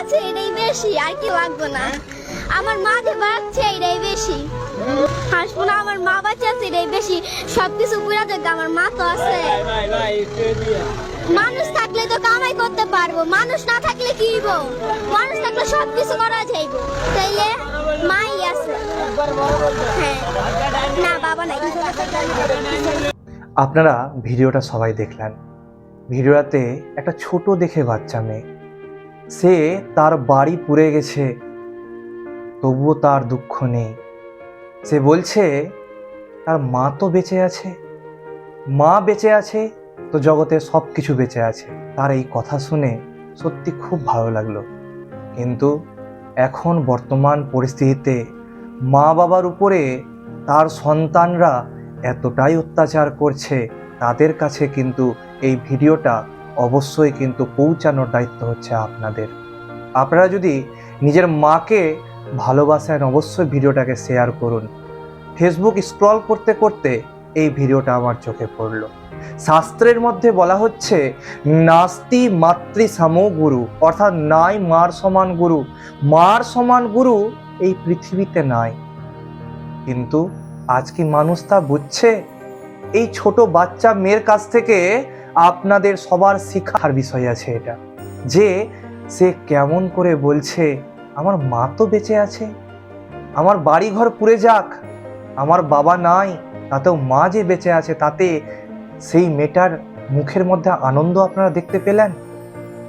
আছে এটাই বেশি, আর কি না। আমার এটাই বেশি। হাসবো না, আমার মা বাচ্চা আছে এটাই বেশি। সবকিছু পুরা আমার মা তো আছে। মানুষ থাকলে তো কামাই করতে পারব, মানুষ না থাকলে কি মানুষ থাকলে সব কিছু করা যাইব। তাইলে মাই আছে। হ্যাঁ। না, বাবা নাই। আপনারা ভিডিওটা সবাই দেখলেন। ভিডিওটাতে একটা ছোট দেখে বাচ্চা মেয়ে। সে তার বাড়ি পুড়ে গেছে, তবুও তার দুঃখ নেই। সে বলছে, তার মা তো বেঁচে আছে, মা বেঁচে আছে, তো জগতে সব কিছু বেঁচে আছে। তার এই কথা শুনে সত্যি খুব ভালো লাগল। কিন্তু এখন বর্তমান পরিস্থিতিতে মা বাবার উপরে তার সন্তানরা এতটাই অত্যাচার করছে, তাদের কাছে কিন্তু এই ভিডিওটা অবশ্যই কিন্তু পৌঁছানোর দায়িত্ব হচ্ছে আপনাদের। আপনারা যদি নিজের মাকে ভালোবাসেন, অবশ্যই ভিডিওটাকে শেয়ার করুন। ফেসবুক স্ক্রল করতে করতে এই ভিডিওটা আমার চোখে পড়ল। শাস্ত্রের মধ্যে বলা হচ্ছে, নাস্তি মাতৃ সামো গুরু। অর্থাৎ নাই, মার সমান গুরু। মার সমান গুরু এই পৃথিবীতে নাই। কিন্তু আজ কি মানুষ তা বুঝছে? এই ছোট বাচ্চা মেয়ের কাছ থেকে আপনাদের সবার শিক্ষার বিষয় আছে এটা। যে সে কেমন করে বলছে, আমার মা তো বেঁচে আছে, আমার বাড়ি ঘর পুড়ে যাক, আমার বাবা নাই, তাতেও মা যে বেঁচে আছে, তাতে সেই মেয়েটার মুখের মধ্যে আনন্দ আপনারা দেখতে পেলেন?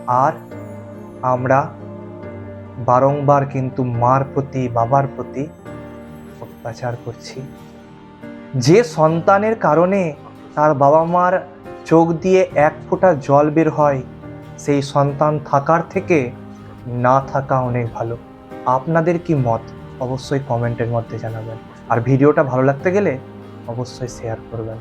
আর আমরা বারংবার কিন্তু মার প্রতি, বাবার প্রতি অত্যাচার করছি। যে সন্তানের কারণে তার বাবা মার চোখ দিয়ে এক ফোঁটা জল বের হয়। সেই সন্তান থাকার থেকে না থাকা অনেক ভালো। আপনাদের কি মত? অবশ্যই কমেন্টের মধ্যে জানাবেন। আর ভিডিওটা ভালো লাগতে গেলে অবশ্যই শেয়ার করবেন।